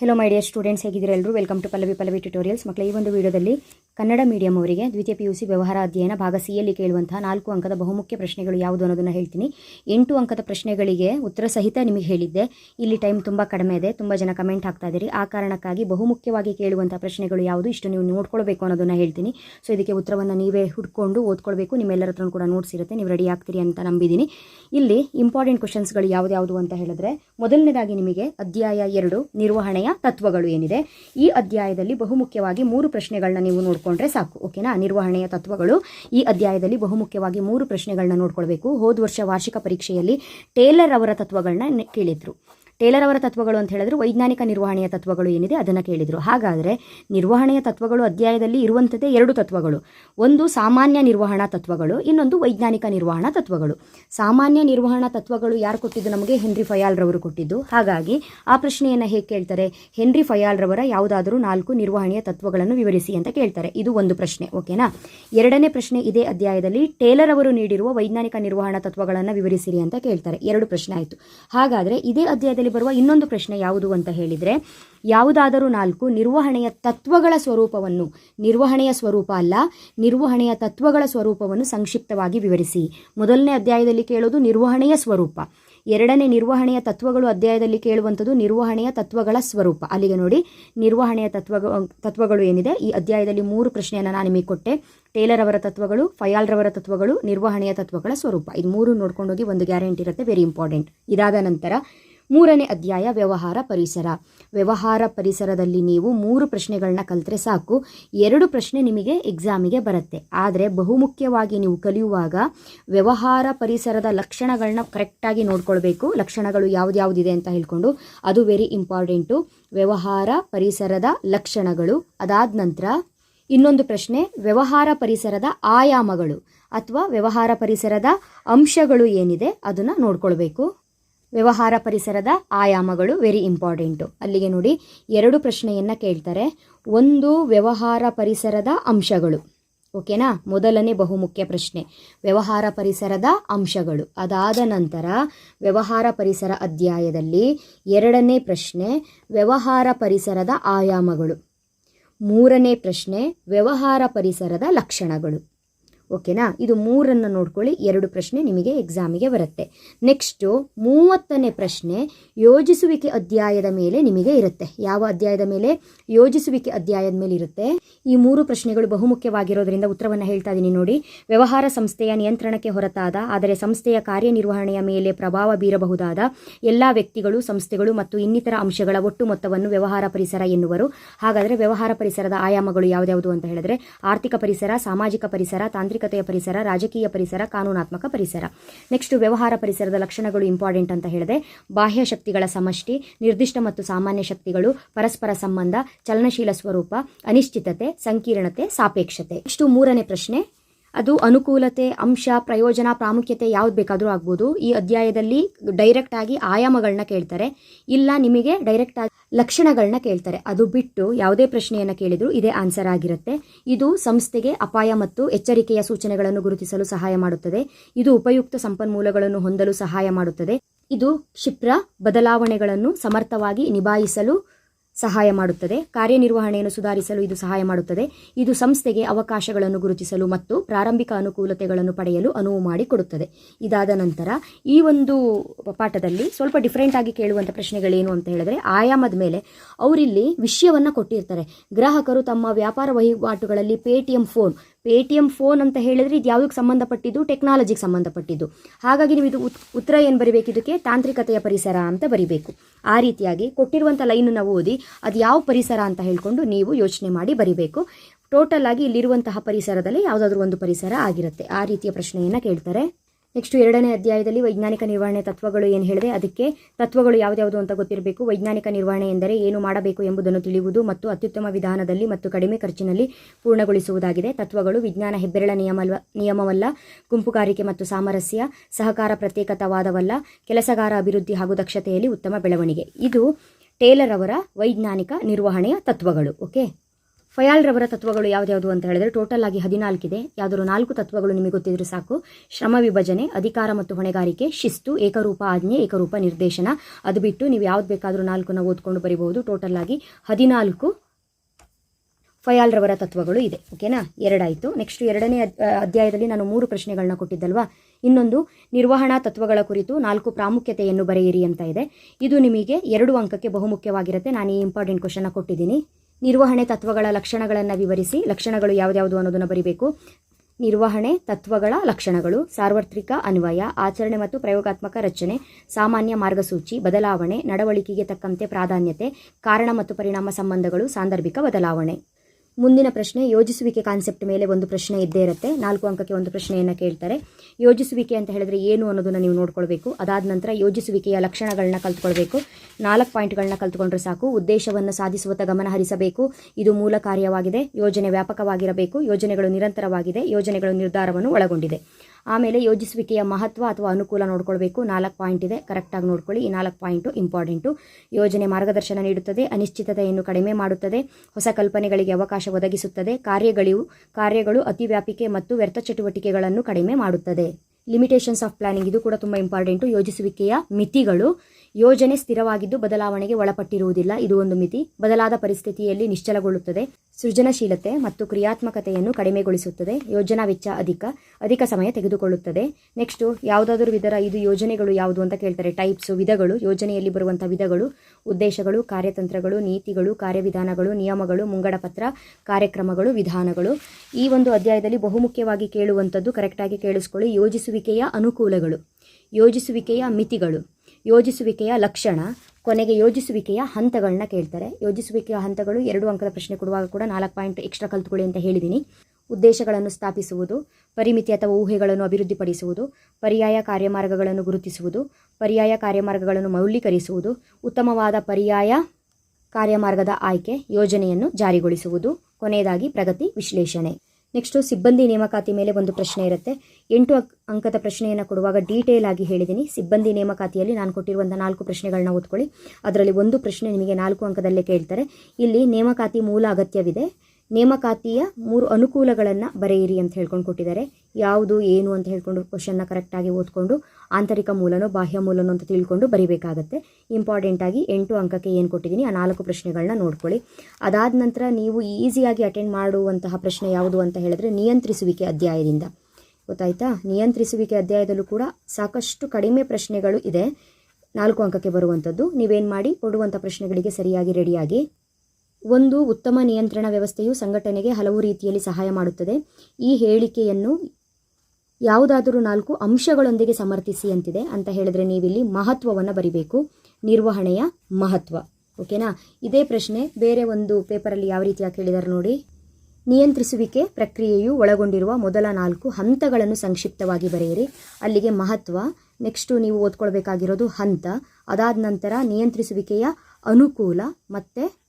Hello my dear students ಹೇಗಿದ್ದೀರಾ ಎಲ್ಲರೂ? Welcome to Pallavi Pallavi tutorials ಮಕ್ಕಳ ಈ ಒಂದು ವಿಡಿಯೋದಲ್ಲಿ ಕನ್ನಡ ಮೀಡಿಯಂ ಅವರಿಗೆ ದ್ವಿತೀಯ ಪಿ ಯು ಸಿ ವ್ಯವಹಾರ ಅಧ್ಯಯನ ಭಾಗ ಸಿಯಲ್ಲಿ ಕೇಳುವಂತಹ ನಾಲ್ಕು ಅಂಕದ ಬಹುಮುಖ್ಯ ಪ್ರಶ್ನೆಗಳು ಯಾವುದು ಅನ್ನೋದನ್ನು ಹೇಳ್ತೀನಿ. ಎಂಟು ಅಂಕದ ಪ್ರಶ್ನೆಗಳಿಗೆ ಉತ್ತರ ಸಹಿತ ನಿಮಗೆ ಹೇಳಿದ್ದೆ. ಇಲ್ಲಿ ಟೈಮ್ ತುಂಬ ಕಡಿಮೆ ಇದೆ. ತುಂಬ ಜನ ಕಮೆಂಟ್ ಹಾಕ್ತಾ ಇದ್ದೀರಿ. ಆ ಕಾರಣಕ್ಕಾಗಿ ಬಹುಮುಖ್ಯವಾಗಿ ಕೇಳುವಂಥ ಪ್ರಶ್ನೆಗಳು ಯಾವುದು ಇಷ್ಟು ನೀವು ನೋಡ್ಕೊಳ್ಬೇಕು ಅನ್ನೋದನ್ನು ಹೇಳ್ತೀನಿ. ಸೊ ಇದಕ್ಕೆ ಉತ್ತರವನ್ನು ನೀವೇ ಹುಡ್ಕೊಂಡು ಓದ್ಕೊಳ್ಬೇಕು. ನಿಮ್ಮೆಲ್ಲರ ಹತ್ರ ಕೂಡ ನೋಟ್ಸ್ ಇರುತ್ತೆ. ನೀವು ರೆಡಿ ಆಗ್ತೀರಿ ಅಂತ ನಂಬಿದ್ದೀನಿ. ಇಲ್ಲಿ ಇಂಪಾರ್ಟೆಂಟ್ ಕ್ವಶನ್ಸ್ಗಳು ಯಾವ್ದು ಅಂತ ಹೇಳಿದ್ರೆ, ಮೊದಲನೇದಾಗಿ ನಿಮಗೆ ಅಧ್ಯಾಯ ಎರಡು ನಿರ್ವಹಣೆಯ ತತ್ವಗಳು ಏನಿದೆ. ಈ ಅಧ್ಯಾಯದಲ್ಲಿ ಬಹುಮುಖ್ಯವಾಗಿ ಮೂರು ಪ್ರಶ್ನೆಗಳನ್ನ ನೀವು ನೋಡ್ಕೊಂಡ್ರೆ ಸಾಕು, ಓಕೆನಾ? ನಿರ್ವಹಣೆಯ ತತ್ವಗಳು ಈ ಅಧ್ಯಾಯದಲ್ಲಿ ಬಹುಮುಖ್ಯವಾಗಿ ಮೂರು ಪ್ರಶ್ನೆಗಳನ್ನ ನೋಡ್ಕೊಳ್ಬೇಕು. ಹೋದ ವರ್ಷ ವಾರ್ಷಿಕ ಪರೀಕ್ಷೆಯಲ್ಲಿ ಟೇಲರ್ ಅವರ ತತ್ವಗಳನ್ನ ಕೇಳಿದ್ರು. ಟೇಲರ್ ಅವರ ತತ್ವಗಳು ಅಂತ ಹೇಳಿದ್ರೆ, ವೈಜ್ಞಾನಿಕ ನಿರ್ವಹಣೆಯ ತತ್ವಗಳು ಏನಿದೆ ಅದನ್ನು ಕೇಳಿದರು. ಹಾಗಾದರೆ ನಿರ್ವಹಣೆಯ ತತ್ವಗಳು ಅಧ್ಯಾಯದಲ್ಲಿ ಇರುವಂಥದ್ದೇ ಎರಡು ತತ್ವಗಳು. ಒಂದು ಸಾಮಾನ್ಯ ನಿರ್ವಹಣಾ ತತ್ವಗಳು, ಇನ್ನೊಂದು ವೈಜ್ಞಾನಿಕ ನಿರ್ವಹಣಾ ತತ್ವಗಳು. ಸಾಮಾನ್ಯ ನಿರ್ವಹಣಾ ತತ್ವಗಳು ಯಾರು ಕೊಟ್ಟಿದ್ದು ನಮಗೆ? ಹೆನ್ರಿ ಫಯಾಲ್ ರವರು ಕೊಟ್ಟಿದ್ದು. ಹಾಗಾಗಿ ಆ ಪ್ರಶ್ನೆಯನ್ನು ಹೇಗೆ ಕೇಳ್ತಾರೆ? ಹೆನ್ರಿ ಫಯಾಲ್ ರವರ ಯಾವುದಾದರೂ ನಾಲ್ಕು ನಿರ್ವಹಣೆಯ ತತ್ವಗಳನ್ನು ವಿವರಿಸಿ ಅಂತ ಕೇಳ್ತಾರೆ. ಇದು ಒಂದು ಪ್ರಶ್ನೆ, ಓಕೆನಾ? ಎರಡನೇ ಪ್ರಶ್ನೆ ಇದೇ ಅಧ್ಯಾಯದಲ್ಲಿ, ಟೇಲರ್ ಅವರು ನೀಡಿರುವ ವೈಜ್ಞಾನಿಕ ನಿರ್ವಹಣಾ ತತ್ವಗಳನ್ನು ವಿವರಿಸಿರಿ ಅಂತ ಕೇಳ್ತಾರೆ. ಎರಡು ಪ್ರಶ್ನೆ ಆಯಿತು. ಹಾಗಾದರೆ ಇದೇ ಅಧ್ಯಾಯದಲ್ಲಿ ಬರುವ ಇನ್ನೊಂದು ಪ್ರಶ್ನೆ ಯಾವುದು ಅಂತ ಹೇಳಿದರೆ, ಯಾವುದಾದರೂ ನಾಲ್ಕು ನಿರ್ವಹಣೆಯ ತತ್ವಗಳ ಸ್ವರೂಪವನ್ನು, ನಿರ್ವಹಣೆಯ ಸ್ವರೂಪ ಅಲ್ಲ, ನಿರ್ವಹಣೆಯ ತತ್ವಗಳ ಸ್ವರೂಪವನ್ನು ಸಂಕ್ಷಿಪ್ತವಾಗಿ ವಿವರಿಸಿ. ಮೊದಲನೇ ಅಧ್ಯಾಯದಲ್ಲಿ ಕೇಳೋದು ನಿರ್ವಹಣೆಯ ಸ್ವರೂಪ. ಎರಡನೇ ನಿರ್ವಹಣೆಯ ತತ್ವಗಳು ಅಧ್ಯಾಯದಲ್ಲಿ ಕೇಳುವಂಥದ್ದು ನಿರ್ವಹಣೆಯ ತತ್ವಗಳ ಸ್ವರೂಪ. ಅಲ್ಲಿಗೆ ನೋಡಿ, ನಿರ್ವಹಣೆಯ ತತ್ವ, ತತ್ವಗಳು ಏನಿದೆ? ಈ ಅಧ್ಯಾಯದಲ್ಲಿ ಮೂರು ಪ್ರಶ್ನೆಯನ್ನು ನಾನು ನಿಮಗೆ ಕೊಟ್ಟೆ. ಟೇಲರ್ ಅವರ ತತ್ವಗಳು, ಫಯಾಲ್ ರವರ ತತ್ವಗಳು, ನಿರ್ವಹಣೆಯ ತತ್ವಗಳ ಸ್ವರೂಪ. ಇದು ಮೂರು ನೋಡ್ಕೊಂಡೋಗಿ ಒಂದು ಗ್ಯಾರಂಟಿ ಇರುತ್ತೆ ವೆರಿ ಇಂಪಾರ್ಟೆಂಟ್ ಇದಾದ ನಂತರ ಮೂರನೇ ಅಧ್ಯಾಯ ವ್ಯವಹಾರ ಪರಿಸರ. ವ್ಯವಹಾರ ಪರಿಸರದಲ್ಲಿ ನೀವು ಮೂರು ಪ್ರಶ್ನೆಗಳನ್ನ ಕಲಿತ್ರೆ ಸಾಕು. ಎರಡು ಪ್ರಶ್ನೆ ನಿಮಗೆ ಎಕ್ಸಾಮಿಗೆ ಬರುತ್ತೆ. ಆದರೆ ಬಹುಮುಖ್ಯವಾಗಿ ನೀವು ಕಲಿಯುವಾಗ ವ್ಯವಹಾರ ಪರಿಸರದ ಲಕ್ಷಣಗಳನ್ನ ಕರೆಕ್ಟಾಗಿ ನೋಡ್ಕೊಳ್ಬೇಕು. ಲಕ್ಷಣಗಳು ಯಾವ್ದ್ಯಾವ್ದಿದೆ ಅಂತ ಹೇಳ್ಕೊಂಡು ಅದು ವೆರಿ ಇಂಪಾರ್ಟೆಂಟು ವ್ಯವಹಾರ ಪರಿಸರದ ಲಕ್ಷಣಗಳು. ಅದಾದ ನಂತರ ಇನ್ನೊಂದು ಪ್ರಶ್ನೆ, ವ್ಯವಹಾರ ಪರಿಸರದ ಆಯಾಮಗಳು ಅಥವಾ ವ್ಯವಹಾರ ಪರಿಸರದ ಅಂಶಗಳು ಏನಿದೆ ಅದನ್ನು ನೋಡ್ಕೊಳ್ಬೇಕು. ವ್ಯವಹಾರ ಪರಿಸರದ ಆಯಾಮಗಳು ವೆರಿ ಇಂಪಾರ್ಟೆಂಟು ಅಲ್ಲಿಗೆ ನೋಡಿ, ಎರಡು ಪ್ರಶ್ನೆಯನ್ನು ಕೇಳ್ತಾರೆ. ಒಂದು, ವ್ಯವಹಾರ ಪರಿಸರದ ಅಂಶಗಳು. ಓಕೆನಾ ಮೊದಲನೇ ಬಹುಮುಖ್ಯ ಪ್ರಶ್ನೆ. ವ್ಯವಹಾರ ಪರಿಸರದ ಅಂಶಗಳು. ಅದಾದ ನಂತರ, ವ್ಯವಹಾರ ಪರಿಸರ ಅಧ್ಯಾಯದಲ್ಲಿ ಎರಡನೇ ಪ್ರಶ್ನೆ, ವ್ಯವಹಾರ ಪರಿಸರದ ಆಯಾಮಗಳು. ಮೂರನೇ ಪ್ರಶ್ನೆ, ವ್ಯವಹಾರ ಪರಿಸರದ ಲಕ್ಷಣಗಳು. ಓಕೆನಾ ಇದು ಮೂರನ್ನು ನೋಡ್ಕೊಳ್ಳಿ. ಎರಡು ಪ್ರಶ್ನೆ ನಿಮಗೆ ಎಕ್ಸಾಮಿಗೆ ಬರುತ್ತೆ. ನೆಕ್ಸ್ಟು ಮೂವತ್ತನೇ ಪ್ರಶ್ನೆ, ಯೋಜಿಸುವಿಕೆ ಅಧ್ಯಾಯದ ಮೇಲೆ ನಿಮಗೆ ಇರುತ್ತೆ. ಯಾವ ಅಧ್ಯಾಯದ ಮೇಲೆ? ಯೋಜಿಸುವಿಕೆ ಅಧ್ಯಾಯದ ಮೇಲೆ ಇರುತ್ತೆ. ಈ ಮೂರು ಪ್ರಶ್ನೆಗಳು ಬಹುಮುಖ್ಯವಾಗಿರೋದ್ರಿಂದ ಉತ್ತರವನ್ನು ಹೇಳ್ತಾ ಇದ್ದೀನಿ ನೋಡಿ. ವ್ಯವಹಾರ ಸಂಸ್ಥೆಯ ನಿಯಂತ್ರಣಕ್ಕೆ ಹೊರತಾದ, ಆದರೆ ಸಂಸ್ಥೆಯ ಕಾರ್ಯನಿರ್ವಹಣೆಯ ಮೇಲೆ ಪ್ರಭಾವ ಬೀರಬಹುದಾದ ಎಲ್ಲ ವ್ಯಕ್ತಿಗಳು, ಸಂಸ್ಥೆಗಳು ಮತ್ತು ಇನ್ನಿತರ ಅಂಶಗಳ ಒಟ್ಟು ಮೊತ್ತವನ್ನು ವ್ಯವಹಾರ ಪರಿಸರ ಎನ್ನುವರು. ಹಾಗಾದರೆ ವ್ಯವಹಾರ ಪರಿಸರದ ಆಯಾಮಗಳು ಯಾವ್ದಾವುದು ಅಂತ ಹೇಳಿದ್ರೆ, ಆರ್ಥಿಕ ಪರಿಸರ, ಸಾಮಾಜಿಕ ಪರಿಸರ ತಾಂತ್ರಿಕತೆಯ ಪರಿಸರ, ರಾಜಕೀಯ ಪರಿಸರ, ಕಾನೂನಾತ್ಮಕ ಪರಿಸರ. ನೆಕ್ಸ್ಟ್ ವ್ಯವಹಾರ ಪರಿಸರದ ಲಕ್ಷಣಗಳು ಇಂಪಾರ್ಟೆಂಟ್ ಅಂತ ಹೇಳಿದೆ. ಬಾಹ್ಯ ಶಕ್ತಿಗಳ ಸಮಷ್ಟಿ, ನಿರ್ದಿಷ್ಟ ಮತ್ತು ಸಾಮಾನ್ಯ ಶಕ್ತಿಗಳು, ಪರಸ್ಪರ ಸಂಬಂಧ, ಚಲನಶೀಲ ಸ್ವರೂಪ, ಅನಿಶ್ಚಿತತೆ, ಸಂಕೀರ್ಣತೆ, ಸಾಪೇಕ್ಷತೆ. ನೆಕ್ಸ್ಟ್ ಮೂರನೇ ಪ್ರಶ್ನೆ. ಅದು ಅನುಕೂಲತೆ, ಅಂಶ, ಪ್ರಯೋಜನ, ಪ್ರಾಮುಖ್ಯತೆ ಯಾವ್ದು ಬೇಕಾದರೂ ಆಗ್ಬೋದು. ಈ ಅಧ್ಯಾಯದಲ್ಲಿ ಡೈರೆಕ್ಟ್ ಆಗಿ ಆಯಾಮಗಳನ್ನ ಕೇಳ್ತಾರೆ. ಇಲ್ಲ ನಿಮಗೆ ಡೈರೆಕ್ಟ್ ಆಗಿ ಲಕ್ಷಣಗಳನ್ನ ಕೇಳ್ತಾರೆ. ಅದು ಬಿಟ್ಟು ಯಾವುದೇ ಪ್ರಶ್ನೆಯನ್ನು ಕೇಳಿದರೂ ಇದೇ ಆನ್ಸರ್ ಆಗಿರುತ್ತೆ. ಇದು ಸಂಸ್ಥೆಗೆ ಅಪಾಯ ಮತ್ತು ಎಚ್ಚರಿಕೆಯ ಸೂಚನೆಗಳನ್ನು ಗುರುತಿಸಲು ಸಹಾಯ ಮಾಡುತ್ತದೆ. ಇದು ಉಪಯುಕ್ತ ಸಂಪನ್ಮೂಲಗಳನ್ನು ಹೊಂದಲು ಸಹಾಯ ಮಾಡುತ್ತದೆ. ಇದು ಕ್ಷಿಪ್ರ ಬದಲಾವಣೆಗಳನ್ನು ಸಮರ್ಥವಾಗಿ ನಿಭಾಯಿಸಲು ಸಹಾಯ ಮಾಡುತ್ತದೆ. ಕಾರ್ಯನಿರ್ವಹಣೆಯನ್ನು ಸುಧಾರಿಸಲು ಇದು ಸಹಾಯ ಮಾಡುತ್ತದೆ. ಇದು ಸಂಸ್ಥೆಗೆ ಅವಕಾಶಗಳನ್ನು ಗುರುತಿಸಲು ಮತ್ತು ಪ್ರಾರಂಭಿಕ ಅನುಕೂಲತೆಗಳನ್ನು ಪಡೆಯಲು ಅನುವು ಮಾಡಿಕೊಡುತ್ತದೆ. ಇದಾದ ನಂತರ ಈ ಒಂದು ಪಾಠದಲ್ಲಿ ಸ್ವಲ್ಪ ಡಿಫ್ರೆಂಟ್ ಆಗಿ ಕೇಳುವಂಥ ಪ್ರಶ್ನೆಗಳೇನು ಅಂತ ಹೇಳಿದ್ರೆ, ಆಯಾಮದ ಮೇಲೆ ಅವರಿಲ್ಲಿ ವಿಷಯವನ್ನು ಕೊಟ್ಟಿರ್ತಾರೆ. ಗ್ರಾಹಕರು ತಮ್ಮ ವ್ಯಾಪಾರ ವಹಿವಾಟುಗಳಲ್ಲಿ ಪೇಟಿಎಂ ಫೋನ್ ಪೇಟಿಎಂ ಫೋನ್ ಅಂತ ಹೇಳಿದ್ರೆ ಇದು ಯಾವುದಕ್ಕೆ ಸಂಬಂಧಪಟ್ಟಿದ್ದು? ಟೆಕ್ನಾಲಜಿಗೆ ಸಂಬಂಧಪಟ್ಟಿದ್ದು. ಹಾಗಾಗಿ ನೀವು ಇದು ಉತ್ತರ ಏನು ಬರಿಬೇಕು ಇದಕ್ಕೆ? ತಾಂತ್ರಿಕತೆಯ ಪರಿಸರ ಅಂತ ಬರಿಬೇಕು. ಆ ರೀತಿಯಾಗಿ ಕೊಟ್ಟಿರುವಂಥ ಲೈನನ್ನು ಓದಿ ಅದು ಯಾವ ಪರಿಸರ ಅಂತ ಹೇಳಿಕೊಂಡು ನೀವು ಯೋಚನೆ ಮಾಡಿ ಬರಿಬೇಕು. ಟೋಟಲ್ ಆಗಿ ಇಲ್ಲಿರುವಂತಹ ಪರಿಸರದಲ್ಲಿ ಯಾವುದಾದ್ರೂ ಒಂದು ಪರಿಸರ ಆಗಿರುತ್ತೆ. ಆ ರೀತಿಯ ಪ್ರಶ್ನೆಯನ್ನು ಕೇಳ್ತಾರೆ. ನೆಕ್ಸ್ಟ್ ಎರಡನೇ ಅಧ್ಯಾಯದಲ್ಲಿ ವೈಜ್ಞಾನಿಕ ನಿರ್ವಹಣೆ ತತ್ವಗಳು ಏನು ಹೇಳಿದೆ, ಅದಕ್ಕೆ ತತ್ವಗಳು ಯಾವುದ್ಯಾವುದು ಅಂತ ಗೊತ್ತಿರಬೇಕು. ವೈಜ್ಞಾನಿಕ ನಿರ್ವಹಣೆ ಎಂದರೆ ಏನು ಮಾಡಬೇಕು ಎಂಬುದನ್ನು ತಿಳಿಯುವುದು ಮತ್ತು ಅತ್ಯುತ್ತಮ ವಿಧಾನದಲ್ಲಿ ಮತ್ತು ಕಡಿಮೆ ಖರ್ಚಿನಲ್ಲಿ ಪೂರ್ಣಗೊಳಿಸುವುದಾಗಿದೆ. ತತ್ವಗಳು ವಿಜ್ಞಾನ ಹೆಬ್ಬೆರಳ ನಿಯಮ ನಿಯಮವಲ್ಲ, ಗುಂಪುಗಾರಿಕೆ ಮತ್ತು ಸಾಮರಸ್ಯ, ಸಹಕಾರ ಪ್ರತ್ಯೇಕತಾವಾದವಲ್ಲ ಕೆಲಸಗಾರ ಅಭಿವೃದ್ಧಿ ಹಾಗೂ ದಕ್ಷತೆಯಲ್ಲಿ ಉತ್ತಮ ಬೆಳವಣಿಗೆ. ಇದು ಟೇಲರ್ ಅವರ ವೈಜ್ಞಾನಿಕ ನಿರ್ವಹಣೆಯ ತತ್ವಗಳು, ಓಕೆ? ಫಯಾಲ್ ರವರ ತತ್ವಗಳು ಯಾವ್ದ್ಯಾವುದು ಅಂತ ಹೇಳಿದ್ರೆ ಟೋಟಲ್ ಆಗಿ ಹದಿನಾಲ್ಕಿದೆ ಯಾವ್ದಾದ್ರು ನಾಲ್ಕು ತತ್ವಗಳು ನಿಮಗೆ ಗೊತ್ತಿದ್ರು ಸಾಕು. ಶ್ರಮ ವಿಭಜನೆ, ಅಧಿಕಾರ ಮತ್ತು ಹೊಣೆಗಾರಿಕೆ, ಶಿಸ್ತು, ಏಕರೂಪ ಆಜ್ಞೆ, ಏಕರೂಪ ನಿರ್ದೇಶನ. ಅದು ಬಿಟ್ಟು ನೀವು ಯಾವ್ದು ಬೇಕಾದರೂ ನಾಲ್ಕನ್ನ ಓದ್ಕೊಂಡು ಬರಿಬಹುದು. ಟೋಟಲ್ ಆಗಿ ಹದಿನಾಲ್ಕು ಫಯಾಲ್ ರವರ ತತ್ವಗಳು ಇದೆ. ಓಕೆನಾ? ಎರಡಾಯಿತು. ನೆಕ್ಸ್ಟ್ ಎರಡನೇ ಅಧ್ಯಾಯದಲ್ಲಿ ನಾನು ಮೂರು ಪ್ರಶ್ನೆಗಳನ್ನ ಕೊಟ್ಟಿದ್ದಲ್ವಾ? ಇನ್ನೊಂದು, ನಿರ್ವಹಣಾ ತತ್ವಗಳ ಕುರಿತು ನಾಲ್ಕು ಪ್ರಾಮುಖ್ಯತೆಯನ್ನು ಬರೆಯಿರಿ ಅಂತ ಇದೆ. ಇದು ನಿಮಗೆ ಎರಡು ಅಂಕಕ್ಕೆ ಬಹುಮುಖ್ಯವಾಗಿರುತ್ತೆ. ನಾನು ಈ ಇಂಪಾರ್ಟೆಂಟ್ ಕ್ವಶನ್ನ ಕೊಟ್ಟಿದ್ದೀನಿ. ನಿರ್ವಹಣೆ ತತ್ವಗಳ ಲಕ್ಷಣಗಳನ್ನು ವಿವರಿಸಿ, ಲಕ್ಷಣಗಳು ಯಾವ್ದಾವುದು ಅನ್ನೋದನ್ನು ಬರಿಬೇಕು. ನಿರ್ವಹಣೆ ತತ್ವಗಳ ಲಕ್ಷಣಗಳು, ಸಾರ್ವತ್ರಿಕ ಅನ್ವಯ, ಆಚರಣೆ ಮತ್ತು ಪ್ರಯೋಗಾತ್ಮಕ ರಚನೆ, ಸಾಮಾನ್ಯ ಮಾರ್ಗಸೂಚಿ, ಬದಲಾವಣೆ, ನಡವಳಿಕೆಗೆ ತಕ್ಕಂತೆ ಪ್ರಾಧಾನ್ಯತೆ, ಕಾರಣ ಮತ್ತು ಪರಿಣಾಮ ಸಂಬಂಧಗಳು, ಸಾಂದರ್ಭಿಕ ಬದಲಾವಣೆ. ಮುಂದಿನ ಪ್ರಶ್ನೆ, ಯೋಜಿಸುವಿಕೆ ಕಾನ್ಸೆಪ್ಟ್ ಮೇಲೆ ಒಂದು ಪ್ರಶ್ನೆ ಇದ್ದೇ ಇರುತ್ತೆ. ನಾಲ್ಕು ಅಂಕಕ್ಕೆ ಒಂದು ಪ್ರಶ್ನೆಯನ್ನು ಕೇಳ್ತಾರೆ. ಯೋಜಿಸುವಿಕೆ ಅಂತ ಹೇಳಿದ್ರೆ ಏನು ಅನ್ನೋದನ್ನು ನೀವು ನೋಡ್ಕೊಳ್ಬೇಕು. ಅದಾದ ನಂತರ ಯೋಜಿಸುವಿಕೆಯ ಲಕ್ಷಣಗಳನ್ನ ಕಲ್ತ್ಕೊಳ್ಬೇಕು. ನಾಲ್ಕು ಪಾಯಿಂಟ್ಗಳನ್ನ ಕಲ್ತ್ಕೊಂಡ್ರೆ ಸಾಕು. ಉದ್ದೇಶವನ್ನು ಸಾಧಿಸುವತ್ತ ಗಮನ ಹರಿಸಬೇಕು. ಇದು ಮೂಲ ಕಾರ್ಯವಾಗಿದೆ. ಯೋಜನೆ ವ್ಯಾಪಕವಾಗಿರಬೇಕು. ಯೋಜನೆಗಳು ನಿರಂತರವಾಗಿದೆ. ಯೋಜನೆಗಳು ನಿರ್ಧಾರವನ್ನು ಒಳಗೊಂಡಿದೆ. ಆಮೇಲೆ ಯೋಜಿಸುವಿಕೆಯ ಮಹತ್ವ ಅಥವಾ ಅನುಕೂಲ ನೋಡ್ಕೊಳ್ಬೇಕು. ನಾಲ್ಕು ಪಾಯಿಂಟ್ ಇದೆ. ಕರೆಕ್ಟಾಗಿ ನೋಡ್ಕೊಳ್ಳಿ. ಈ ನಾಲ್ಕು ಪಾಯಿಂಟು ಇಂಪಾರ್ಟೆಂಟು. ಯೋಜನೆ ಮಾರ್ಗದರ್ಶನ ನೀಡುತ್ತದೆ. ಅನಿಶ್ಚಿತತೆಯನ್ನು ಕಡಿಮೆ ಮಾಡುತ್ತದೆ. ಹೊಸ ಕಲ್ಪನೆಗಳಿಗೆ ಅವಕಾಶ ಒದಗಿಸುತ್ತದೆ. ಕಾರ್ಯಗಳು ಕಾರ್ಯಗಳು ಅತಿವ್ಯಾಪಿಕೆ ಮತ್ತು ವ್ಯರ್ಥ ಚಟುವಟಿಕೆಗಳನ್ನು ಕಡಿಮೆ ಮಾಡುತ್ತದೆ. ಲಿಮಿಟೇಷನ್ಸ್ ಆಫ್ ಪ್ಲಾನಿಂಗ್, ಇದು ಕೂಡ ತುಂಬ ಇಂಪಾರ್ಟೆಂಟು. ಯೋಜಿಸುವಿಕೆಯ ಮಿತಿಗಳು ಯೋಜನೆ ಸ್ಥಿರವಾಗಿದ್ದು ಬದಲಾವಣೆಗೆ ಒಳಪಟ್ಟಿರುವುದಿಲ್ಲ. ಇದು ಒಂದು ಮಿತಿ. ಬದಲಾದ ಪರಿಸ್ಥಿತಿಯಲ್ಲಿ ನಿಶ್ಚಲಗೊಳ್ಳುತ್ತದೆ. ಸೃಜನಶೀಲತೆ ಮತ್ತು ಕ್ರಿಯಾತ್ಮಕತೆಯನ್ನು ಕಡಿಮೆಗೊಳಿಸುತ್ತದೆ. ಯೋಜನಾ ವೆಚ್ಚ ಅಧಿಕ. ಅಧಿಕ ಸಮಯ ತೆಗೆದುಕೊಳ್ಳುತ್ತದೆ. ನೆಕ್ಸ್ಟು ಯಾವುದಾದರೂ ವಿಧರ ಇದು ಯೋಜನೆಗಳು ಯಾವುದು ಅಂತ ಕೇಳ್ತಾರೆ. ಟೈಪ್ಸು ವಿಧಗಳು. ಯೋಜನೆಯಲ್ಲಿ ಬರುವಂಥ ವಿಧಗಳು, ಉದ್ದೇಶಗಳು, ಕಾರ್ಯತಂತ್ರಗಳು, ನೀತಿಗಳು, ಕಾರ್ಯವಿಧಾನಗಳು, ನಿಯಮಗಳು, ಮುಂಗಡಪತ್ರ, ಕಾರ್ಯಕ್ರಮಗಳು, ವಿಧಾನಗಳು. ಈ ಒಂದು ಅಧ್ಯಾಯದಲ್ಲಿ ಬಹುಮುಖ್ಯವಾಗಿ ಕೇಳುವಂಥದ್ದು ಕರೆಕ್ಟಾಗಿ ಕೇಳಿಸ್ಕೊಳ್ಳಿ. ಯೋಜಿಸುವಿಕೆಯ ಅನುಕೂಲಗಳು. ಯೋಜಿಸುವಿಕೆಯ ಮಿತಿಗಳು. ಯೋಜಿಸುವಿಕೆಯ ಲಕ್ಷಣ, ಕೊನೆಗೆ ಯೋಜಿಸುವಿಕೆಯ ಹಂತಗಳನ್ನ ಕೇಳ್ತಾರೆ. ಯೋಜಿಸುವಿಕೆಯ ಹಂತಗಳು ಎರಡು ಅಂಕದ ಪ್ರಶ್ನೆ ಕೊಡುವಾಗ ಕೂಡ ನಾಲ್ಕು ಪಾಯಿಂಟ್ ಎಕ್ಸ್ಟ್ರಾ ಕಲ್ತುಕೊಳ್ಳಿ ಅಂತ ಹೇಳಿದ್ದೀನಿ ಉದ್ದೇಶಗಳನ್ನು ಸ್ಥಾಪಿಸುವುದು, ಪರಿಮಿತಿ ಅಥವಾ ಊಹೆಗಳನ್ನು ಅಭಿವೃದ್ಧಿಪಡಿಸುವುದು, ಪರ್ಯಾಯ ಕಾರ್ಯಮಾರ್ಗಗಳನ್ನು ಗುರುತಿಸುವುದು, ಪರ್ಯಾಯ ಕಾರ್ಯಮಾರ್ಗಗಳನ್ನು ಮೌಲ್ಯೀಕರಿಸುವುದು, ಉತ್ತಮವಾದ ಪರ್ಯಾಯ ಕಾರ್ಯಮಾರ್ಗದ ಆಯ್ಕೆ ಯೋಜನೆಯನ್ನು ಜಾರಿಗೊಳಿಸುವುದು, ಕೊನೆಯದಾಗಿ ಪ್ರಗತಿ ವಿಶ್ಲೇಷಣೆ. ನೆಕ್ಸ್ಟು ಸಿಬ್ಬಂದಿ ನೇಮಕಾತಿ ಮೇಲೆ ಒಂದು ಪ್ರಶ್ನೆ ಇರುತ್ತೆ. ಎಂಟು ಅಂಕದ ಪ್ರಶ್ನೆಯನ್ನು ಕೊಡುವಾಗ ಡೀಟೇಲ್ ಆಗಿ ಹೇಳಿದ್ದೀನಿ ಸಿಬ್ಬಂದಿ ನೇಮಕಾತಿಯಲ್ಲಿ ನಾನು ಕೊಟ್ಟಿರುವಂಥ ನಾಲ್ಕು ಪ್ರಶ್ನೆಗಳನ್ನ ಓದ್ಕೊಳ್ಳಿ. ಅದರಲ್ಲಿ ಒಂದು ಪ್ರಶ್ನೆ ನಿಮಗೆ ನಾಲ್ಕು ಅಂಕದಲ್ಲೇ ಕೇಳ್ತಾರೆ. ಇಲ್ಲಿ ನೇಮಕಾತಿ ಮೂಲ ಅಗತ್ಯವಿದೆ. ನೇಮಕಾತಿಯ ಮೂರು ಅನುಕೂಲಗಳನ್ನು ಬರೆಯಿರಿ ಅಂತ ಹೇಳ್ಕೊಂಡು ಕೊಟ್ಟಿದ್ದಾರೆ. ಯಾವುದು, ಏನು ಅಂತ ಹೇಳ್ಕೊಂಡು ಕ್ವಶನ್ನ ಕರೆಕ್ಟಾಗಿ ಓದ್ಕೊಂಡು, ಆಂತರಿಕ ಮೂಲನೋ, ಬಾಹ್ಯ ಮೂಲನೋ ಅಂತ ತಿಳ್ಕೊಂಡು ಬರಿಬೇಕಾಗತ್ತೆ. ಇಂಪಾರ್ಟೆಂಟಾಗಿ ಎಂಟು ಅಂಕಕ್ಕೆ ಏನು ಕೊಟ್ಟಿದ್ದೀನಿ? ಆ ನಾಲ್ಕು ಪ್ರಶ್ನೆಗಳನ್ನ ನೋಡ್ಕೊಳ್ಳಿ. ಅದಾದ ನಂತರ ನೀವು ಈಸಿಯಾಗಿ ಅಟೆಂಡ್ ಮಾಡುವಂತಹ ಪ್ರಶ್ನೆ ಯಾವುದು ಅಂತ ಹೇಳಿದ್ರೆ, ನಿಯಂತ್ರಿಸುವಿಕೆ ಅಧ್ಯಾಯದಿಂದ. ಗೊತ್ತಾಯ್ತಾ? ನಿಯಂತ್ರಿಸುವಿಕೆ ಅಧ್ಯಾಯದಲ್ಲೂ ಕೂಡ ಸಾಕಷ್ಟು ಕಡಿಮೆ ಪ್ರಶ್ನೆಗಳು ಇದೆ. ನಾಲ್ಕು ಅಂಕಕ್ಕೆ ಬರುವಂಥದ್ದು. ನೀವೇನು ಮಾಡಿ, ಕೊಡುವಂಥ ಪ್ರಶ್ನೆಗಳಿಗೆ ಸರಿಯಾಗಿ ರೆಡಿಯಾಗಿ ಒಂದು ಉತ್ತಮ ನಿಯಂತ್ರಣ ವ್ಯವಸ್ಥೆಯು ಸಂಘಟನೆಗೆ ಹಲವು ರೀತಿಯಲ್ಲಿ ಸಹಾಯ ಮಾಡುತ್ತದೆ. ಈ ಹೇಳಿಕೆಯನ್ನು ಯಾವುದಾದರೂ ನಾಲ್ಕು ಅಂಶಗಳೊಂದಿಗೆ ಸಮರ್ಥಿಸಿ ಅಂತಿದೆ. ಅಂತ ಹೇಳಿದ್ರೆ ನೀವಿಲ್ಲಿ ಮಹತ್ವವನ್ನು ಬರಿಬೇಕು. ನಿರ್ವಹಣೆಯ ಮಹತ್ವ. ಓಕೆನಾ? ಇದೇ ಪ್ರಶ್ನೆ, ಬೇರೆ ಒಂದು ಪೇಪರಲ್ಲಿ ಯಾವ ರೀತಿಯಾಗಿ ಕೇಳಿದ್ದಾರೆ ನೋಡಿ. ನಿಯಂತ್ರಿಸುವಿಕೆ ಪ್ರಕ್ರಿಯೆಯು ಒಳಗೊಂಡಿರುವ ಮೊದಲ ನಾಲ್ಕು ಹಂತಗಳನ್ನು ಸಂಕ್ಷಿಪ್ತವಾಗಿ ಬರೆಯಿರಿ. ಅಲ್ಲಿಗೆ ಮಹತ್ವ, ನೆಕ್ಸ್ಟು ನೀವು ಓದ್ಕೊಳ್ಬೇಕಾಗಿರೋದು ಹಂತ, ಅದಾದ ನಂತರ ನಿಯಂತ್ರಿಸುವಿಕೆಯ ಅನುಕೂಲ ಮತ್ತು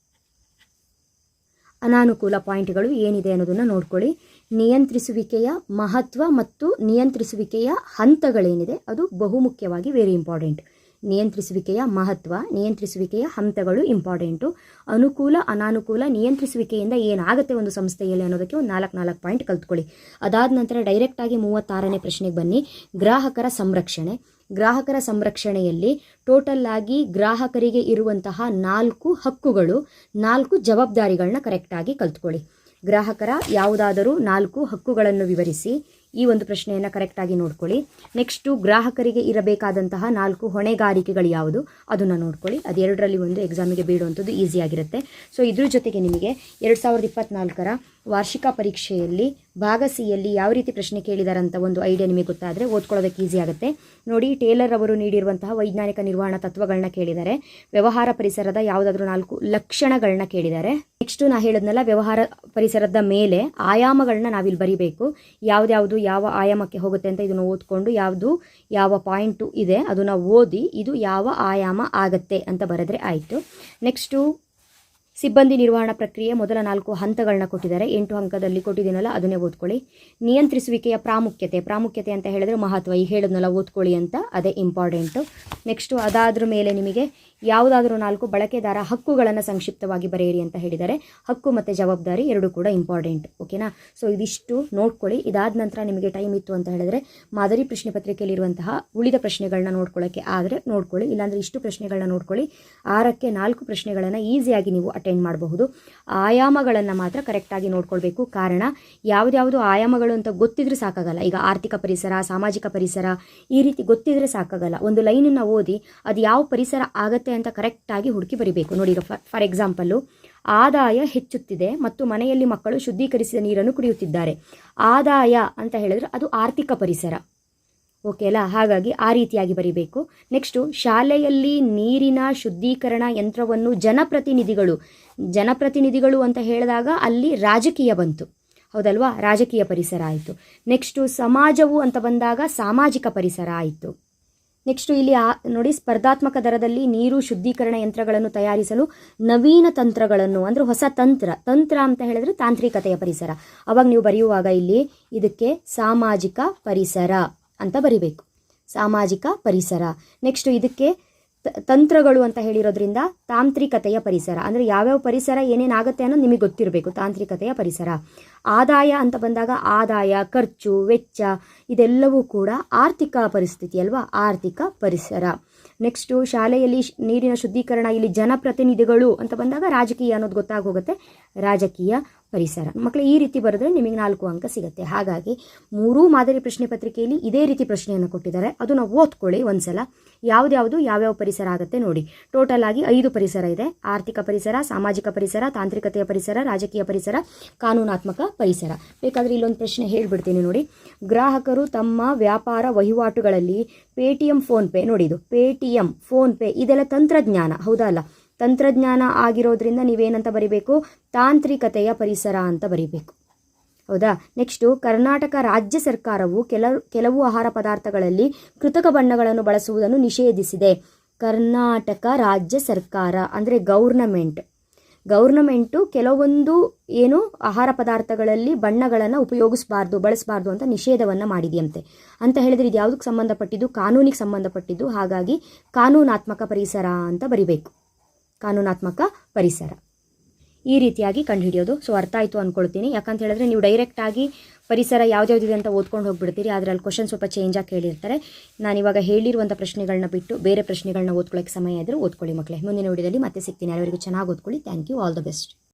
ಅನಾನುಕೂಲ ಪಾಯಿಂಟ್ಗಳು ಏನಿದೆ ಅನ್ನೋದನ್ನು ನೋಡ್ಕೊಳ್ಳಿ. ನಿಯಂತ್ರಿಸುವಿಕೆಯ ಮಹತ್ವ ಮತ್ತು ನಿಯಂತ್ರಿಸುವಿಕೆಯ ಹಂತಗಳೇನಿದೆ, ಅದು ಬಹುಮುಖ್ಯವಾಗಿ ವೆರಿ ಇಂಪಾರ್ಟೆಂಟ್ ನಿಯಂತ್ರಿಸುವಿಕೆಯ ಮಹತ್ವ, ನಿಯಂತ್ರಿಸುವಿಕೆಯ ಹಂತಗಳು ಇಂಪಾರ್ಟೆಂಟು ಅನುಕೂಲ, ಅನಾನುಕೂಲ ನಿಯಂತ್ರಿಸುವಿಕೆಯಿಂದ ಏನಾಗುತ್ತೆ ಒಂದು ಸಂಸ್ಥೆಯಲ್ಲಿ ಅನ್ನೋದಕ್ಕೆ ಒಂದು ನಾಲ್ಕು ನಾಲ್ಕು ಪಾಯಿಂಟ್ ಕಲ್ತ್ಕೊಳ್ಳಿ. ಅದಾದ ನಂತರ ಡೈರೆಕ್ಟಾಗಿ ಮೂವತ್ತಾರನೇ ಪ್ರಶ್ನೆಗೆ ಬನ್ನಿ. ಗ್ರಾಹಕರ ಸಂರಕ್ಷಣೆ. ಗ್ರಾಹಕರ ಸಂರಕ್ಷಣೆಯಲ್ಲಿ ಟೋಟಲ್ ಆಗಿ ಗ್ರಾಹಕರಿಗೆ ಇರುವಂತಹ ನಾಲ್ಕು ಹಕ್ಕುಗಳು, ನಾಲ್ಕು ಜವಾಬ್ದಾರಿಗಳನ್ನ ಕರೆಕ್ಟಾಗಿ ಕಲ್ತ್ಕೊಳ್ಳಿ. ಗ್ರಾಹಕರ ಯಾವುದಾದರೂ ನಾಲ್ಕು ಹಕ್ಕುಗಳನ್ನು ವಿವರಿಸಿ ಈ ಒಂದು ಪ್ರಶ್ನೆಯನ್ನು ಕರೆಕ್ಟಾಗಿ ನೋಡ್ಕೊಳ್ಳಿ. ನೆಕ್ಸ್ಟು ಗ್ರಾಹಕರಿಗೆ ಇರಬೇಕಾದಂತಹ ನಾಲ್ಕು ಹೊಣೆಗಾರಿಕೆಗಳು ಯಾವುದು? ಅದನ್ನು ನೋಡ್ಕೊಳ್ಳಿ. ಅದು ಎರಡರಲ್ಲಿ ಒಂದು ಎಕ್ಸಾಮಿಗೆ ಬೀಳುವಂಥದ್ದು ಈಸಿಯಾಗಿರುತ್ತೆ ಸೊ ಇದ್ರ ಜೊತೆಗೆ ನಿಮಗೆ ಎರಡು ಸಾವಿರದ ಇಪ್ಪತ್ತ್ನಾಲ್ಕರ ವಾರ್ಷಿಕ ಪರೀಕ್ಷೆಯಲ್ಲಿ ಭಾಗ ಸಿಯಲ್ಲಿ ಯಾವ ರೀತಿ ಪ್ರಶ್ನೆ ಕೇಳಿದಾರಂತ ಒಂದು ಐಡಿಯಾ ನಿಮಗೆ ಗೊತ್ತಾದರೆ ಓದ್ಕೊಳ್ಳೋದಕ್ಕೆ ಈಸಿ ಆಗುತ್ತೆ. ನೋಡಿ, ಟೇಲರ್ ಅವರು ನೀಡಿರುವಂತಹ ವೈಜ್ಞಾನಿಕ ನಿರ್ವಹಣಾ ತತ್ವಗಳನ್ನ ಕೇಳಿದ್ದಾರೆ ವ್ಯವಹಾರ ಪರಿಸರದ ಯಾವುದಾದ್ರೂ ನಾಲ್ಕು ಲಕ್ಷಣಗಳನ್ನ ಕೇಳಿದ್ದಾರೆ ನೆಕ್ಸ್ಟ್ ನಾ ಹೇಳಿದ್ನಲ್ಲ, ವ್ಯವಹಾರ ಪರಿಸರದ ಮೇಲೆ ಆಯಾಮಗಳನ್ನ ನಾವಿಲ್ಲಿ ಬರಿಬೇಕು. ಯಾವ್ದ್ಯಾವುದು ಯಾವ ಆಯಾಮಕ್ಕೆ ಹೋಗುತ್ತೆ ಅಂತ ಇದನ್ನು ಓದ್ಕೊಂಡು ಯಾವುದು ಯಾವ ಪಾಯಿಂಟು ಇದೆ ಅದನ್ನು ಓದಿ ಇದು ಯಾವ ಆಯಾಮ ಆಗತ್ತೆ ಅಂತ ಬರೆದ್ರೆ ಆಯಿತು. ನೆಕ್ಸ್ಟು ಸಿಬ್ಬಂದಿ ನಿರ್ವಹಣಾ ಪ್ರಕ್ರಿಯೆ ಮೊದಲ ನಾಲ್ಕು ಹಂತಗಳನ್ನ ಕೊಟ್ಟಿದ್ದಾರೆ. ಎಂಟು ಅಂಕದಲ್ಲಿ ಕೊಟ್ಟಿದ್ದೀನಲ್ಲ, ಅದನ್ನೇ ಓದ್ಕೊಳ್ಳಿ. ನಿಯಂತ್ರಿಸುವಿಕೆಯ ಪ್ರಾಮುಖ್ಯತೆ ಪ್ರಾಮುಖ್ಯತೆ ಅಂತ ಹೇಳಿದ್ರೆ ಮಹತ್ವ. ಈ ಹೇಳಿದ್ನಲ್ಲ, ಓದ್ಕೊಳ್ಳಿ ಅಂತ. ಅದೇ ಇಂಪಾರ್ಟೆಂಟು ನೆಕ್ಸ್ಟು ಅದಾದ್ರ ಮೇಲೆ ನಿಮಗೆ ಯಾವುದಾದರೂ ನಾಲ್ಕು ಬಳಕೆದಾರ ಹಕ್ಕುಗಳನ್ನು ಸಂಕ್ಷಿಪ್ತವಾಗಿ ಬರೆಯಿರಿ ಅಂತ ಹೇಳಿದ್ದಾರೆ ಹಕ್ಕು ಮತ್ತು ಜವಾಬ್ದಾರಿ ಎರಡೂ ಕೂಡ ಇಂಪಾರ್ಟೆಂಟ್ ಓಕೆನಾ ಸೊ ಇದಿಷ್ಟು ನೋಡ್ಕೊಳ್ಳಿ. ಇದಾದ ನಂತರ ನಿಮಗೆ ಟೈಮ್ ಇತ್ತು ಅಂತ ಹೇಳಿದ್ರೆ ಮಾದರಿ ಪ್ರಶ್ನೆ ಪತ್ರಿಕೆಯಲ್ಲಿರುವಂತಹ ಉಳಿದ ಪ್ರಶ್ನೆಗಳನ್ನ ನೋಡ್ಕೊಳ್ಳೋಕ್ಕೆ ಆದರೆ ನೋಡ್ಕೊಳ್ಳಿ. ಇಲ್ಲಾಂದರೆ ಇಷ್ಟು ಪ್ರಶ್ನೆಗಳನ್ನ ನೋಡ್ಕೊಳ್ಳಿ. ಆರಕ್ಕೆ ನಾಲ್ಕು ಪ್ರಶ್ನೆಗಳನ್ನು ಈಸಿಯಾಗಿ ನೀವು ಅಟೆಂಡ್ ಮಾಡಬಹುದು. ಆಯಾಮಗಳನ್ನು ಮಾತ್ರ ಕರೆಕ್ಟಾಗಿ ನೋಡ್ಕೊಳ್ಬೇಕು. ಕಾರಣ, ಯಾವುದ್ಯಾವುದು ಆಯಾಮಗಳು ಅಂತ ಗೊತ್ತಿದ್ರೆ ಸಾಕಾಗಲ್ಲ. ಈಗ ಆರ್ಥಿಕ ಪರಿಸರ, ಸಾಮಾಜಿಕ ಪರಿಸರ ಈ ರೀತಿ ಗೊತ್ತಿದ್ರೆ ಸಾಕಾಗಲ್ಲ. ಒಂದು ಲೈನನ್ನು ಓದಿ ಅದು ಯಾವ ಪರಿಸರ ಆಗತ್ತೆ ಅಂತ ಕರೆಕ್ಟಾಗಿ ಹುಡುಕಿ ಬರಿಬೇಕು. ನೋಡಿ ಈಗ ಫಾರ್ ಎಕ್ಸಾಂಪಲ್ಲು ಆದಾಯ ಹೆಚ್ಚುತ್ತಿದೆ ಮತ್ತು ಮನೆಯಲ್ಲಿ ಮಕ್ಕಳು ಶುದ್ಧೀಕರಿಸಿದ ನೀರನ್ನು ಕುಡಿಯುತ್ತಿದ್ದಾರೆ. ಆದಾಯ ಅಂತ ಹೇಳಿದ್ರೆ ಅದು ಆರ್ಥಿಕ ಪರಿಸರ. ಓಕೆ ಅಲ್ಲ? ಹಾಗಾಗಿ ಆ ರೀತಿಯಾಗಿ ಬರಿಬೇಕು. ನೆಕ್ಸ್ಟು ಶಾಲೆಯಲ್ಲಿ ನೀರಿನ ಶುದ್ಧೀಕರಣ ಯಂತ್ರವನ್ನು ಜನಪ್ರತಿನಿಧಿಗಳು ಜನಪ್ರತಿನಿಧಿಗಳು ಅಂತ ಹೇಳಿದಾಗ ಅಲ್ಲಿ ರಾಜಕೀಯ ಬಂತು. ಹೌದಲ್ವಾ? ರಾಜಕೀಯ ಪರಿಸರ ಆಯಿತು. ನೆಕ್ಸ್ಟು ಸಮಾಜವು ಅಂತ ಬಂದಾಗ ಸಾಮಾಜಿಕ ಪರಿಸರ ಆಯಿತು. ನೆಕ್ಸ್ಟು ಇಲ್ಲಿ ಆ, ನೋಡಿ, ಸ್ಪರ್ಧಾತ್ಮಕ ದರದಲ್ಲಿ ನೀರು, ಶುದ್ಧೀಕರಣ ಯಂತ್ರಗಳನ್ನು ತಯಾರಿಸಲು ನವೀನ ತಂತ್ರಗಳನ್ನು, ಅಂದರೆ ಹೊಸ ತಂತ್ರ ತಂತ್ರ ಅಂತ ಹೇಳಿದ್ರೆ ತಾಂತ್ರಿಕತೆಯ ಪರಿಸರ. ಅವಾಗ ನೀವು ಬರೆಯುವಾಗ ಇಲ್ಲಿ ಇದಕ್ಕೆ ಸಾಮಾಜಿಕ ಪರಿಸರ ಅಂತ ಬರಿಬೇಕು. ಸಾಮಾಜಿಕ ಪರಿಸರ. ನೆಕ್ಸ್ಟು ಇದಕ್ಕೆ ತಂತ್ರಗಳು ಅಂತ ಹೇಳಿರೋದ್ರಿಂದ ತಾಂತ್ರಿಕತೆಯ ಪರಿಸರ. ಅಂದರೆ ಯಾವ್ಯಾವ ಪರಿಸರ ಏನೇನಾಗುತ್ತೆ ಅನ್ನೋದು ನಿಮಗೆ ಗೊತ್ತಿರಬೇಕು, ತಾಂತ್ರಿಕತೆಯ ಪರಿಸರ. ಆದಾಯ ಅಂತ ಬಂದಾಗ ಆದಾಯ, ಖರ್ಚು, ವೆಚ್ಚ, ಇದೆಲ್ಲವೂ ಕೂಡ ಆರ್ಥಿಕ ಪರಿಸ್ಥಿತಿ ಅಲ್ವಾ? ಆರ್ಥಿಕ ಪರಿಸರ. ನೆಕ್ಸ್ಟು ಶಾಲೆಯಲ್ಲಿ ನೀರಿನ ಶುದ್ಧೀಕರಣ, ಇಲ್ಲಿ ಜನಪ್ರತಿನಿಧಿಗಳು ಅಂತ ಬಂದಾಗ ರಾಜಕೀಯ ಅನ್ನೋದು ಗೊತ್ತಾಗೋಗುತ್ತೆ ರಾಜಕೀಯ ಪರಿಸರ. ಮಕ್ಕಳು ಈ ರೀತಿ ಬರೆದ್ರೆ ನಿಮಗೆ ನಾಲ್ಕು ಅಂಕ ಸಿಗುತ್ತೆ. ಹಾಗಾಗಿ ಮೂರೂ ಮಾದರಿ ಪ್ರಶ್ನೆ ಪತ್ರಿಕೆಯಲ್ಲಿ ಇದೇ ರೀತಿ ಪ್ರಶ್ನೆಯನ್ನು ಕೊಟ್ಟಿದ್ದಾರೆ. ಅದು ನಾವು ಓದ್ಕೊಳ್ಳಿ ಒಂದ್ಸಲ. ಯಾವುದ್ಯಾವುದು, ಯಾವ್ಯಾವ ಪರಿಸರ ಆಗುತ್ತೆ ನೋಡಿ. ಟೋಟಲ್ ಆಗಿ ಐದು ಪರಿಸರ ಇದೆ. ಆರ್ಥಿಕ ಪರಿಸರ, ಸಾಮಾಜಿಕ ಪರಿಸರ, ತಾಂತ್ರಿಕತೆಯ ಪರಿಸರ, ರಾಜಕೀಯ ಪರಿಸರ, ಕಾನೂನಾತ್ಮಕ ಪರಿಸರ. ಬೇಕಾದರೆ ಇಲ್ಲೊಂದು ಪ್ರಶ್ನೆ ಹೇಳಿಬಿಡ್ತೀನಿ ನೋಡಿ. ಗ್ರಾಹಕರು ತಮ್ಮ ವ್ಯಾಪಾರ ವಹಿವಾಟುಗಳಲ್ಲಿ ಪೇಟಿಎಂ ಫೋನ್ಪೇ ನೋಡಿದು. ಪೇಟಿಎಂ ಫೋನ್ಪೇ ಇದೆಲ್ಲ ತಂತ್ರಜ್ಞಾನ. ಹೌದಾ ಅಲ್ಲ? ತಂತ್ರಜ್ಞಾನ ಆಗಿರೋದ್ರಿಂದ ನೀವೇನಂತ ಬರಿಬೇಕು? ತಾಂತ್ರಿಕತೆಯ ಪರಿಸರ ಅಂತ ಬರಿಬೇಕು. ಹೌದಾ? ನೆಕ್ಸ್ಟು ಕರ್ನಾಟಕ ರಾಜ್ಯ ಸರ್ಕಾರವು ಕೆಲ, ಕೆಲವು ಆಹಾರ ಪದಾರ್ಥಗಳಲ್ಲಿ ಕೃತಕ ಬಣ್ಣಗಳನ್ನು ಬಳಸುವುದನ್ನು ನಿಷೇಧಿಸಿದೆ. ಕರ್ನಾಟಕ ರಾಜ್ಯ ಸರ್ಕಾರ, ಅಂದರೆ ಗೌರ್ನಮೆಂಟ್. ಗೌರ್ನಮೆಂಟು ಕೆಲವೊಂದು ಏನು ಆಹಾರ ಪದಾರ್ಥಗಳಲ್ಲಿ ಬಣ್ಣಗಳನ್ನು ಉಪಯೋಗಿಸಬಾರ್ದು, ಬಳಸಬಾರ್ದು ಅಂತ ನಿಷೇಧವನ್ನು ಮಾಡಿದೆಯಂತೆ. ಅಂತ ಹೇಳಿದ್ರೆ ಇದು ಯಾವುದಕ್ಕೆ ಸಂಬಂಧಪಟ್ಟಿದ್ದು? ಕಾನೂನಿಗೆ ಸಂಬಂಧಪಟ್ಟಿದ್ದು. ಹಾಗಾಗಿ ಕಾನೂನಾತ್ಮಕ ಪರಿಸರ ಅಂತ ಬರಿಬೇಕು. ಕಾನೂನಾತ್ಮಕ ಪರಿಸರ. ಈ ರೀತಿಯಾಗಿ ಕಂಡುಹಿಡಿಯೋದು ಸೊ ಅರ್ಥ ಆಯಿತು ಅಂದ್ಕೊಳ್ತೀನಿ ಯಾಕಂತ ಹೇಳಿದ್ರೆ ನೀವು ಡೈರೆಕ್ಟಾಗಿ ಪರಿಸರ ಯಾವ್ದ್ಯಾವ್ದಿದೆ ಅಂತ ಓದ್ಕೊಂಡು ಹೋಗ್ಬಿಡ್ತೀರಿ. ಆದರೆ ಅಲ್ಲಿ ಕ್ವಶನ್ ಸ್ವಲ್ಪ ಚೇಂಜ್ ಆಗಿ ಕೇಳಿರ್ತಾರೆ. ನಾನು ಇವಾಗ ಹೇಳಿರುವಂಥ ಪ್ರಶ್ನೆಗಳನ್ನ ಬಿಟ್ಟು ಬೇರೆ ಪ್ರಶ್ನೆಗಳನ್ನ ಓದ್ಕೊಳ್ಳೋಕ್ಕೆ ಸಮಯ ಇದ್ದರೆ ಓದ್ಕೊಳ್ಳಿ ಮಕ್ಕಳೇ ಮುಂದಿನ ವಿಡಿಯೋದಲ್ಲಿ ಮತ್ತೆ ಸಿಗ್ತೀನಿ. ಎಲ್ಲರಿಗೂ ಚೆನ್ನಾಗಿ ಓದ್ಕೊಳ್ಳಿ. Thank you all the best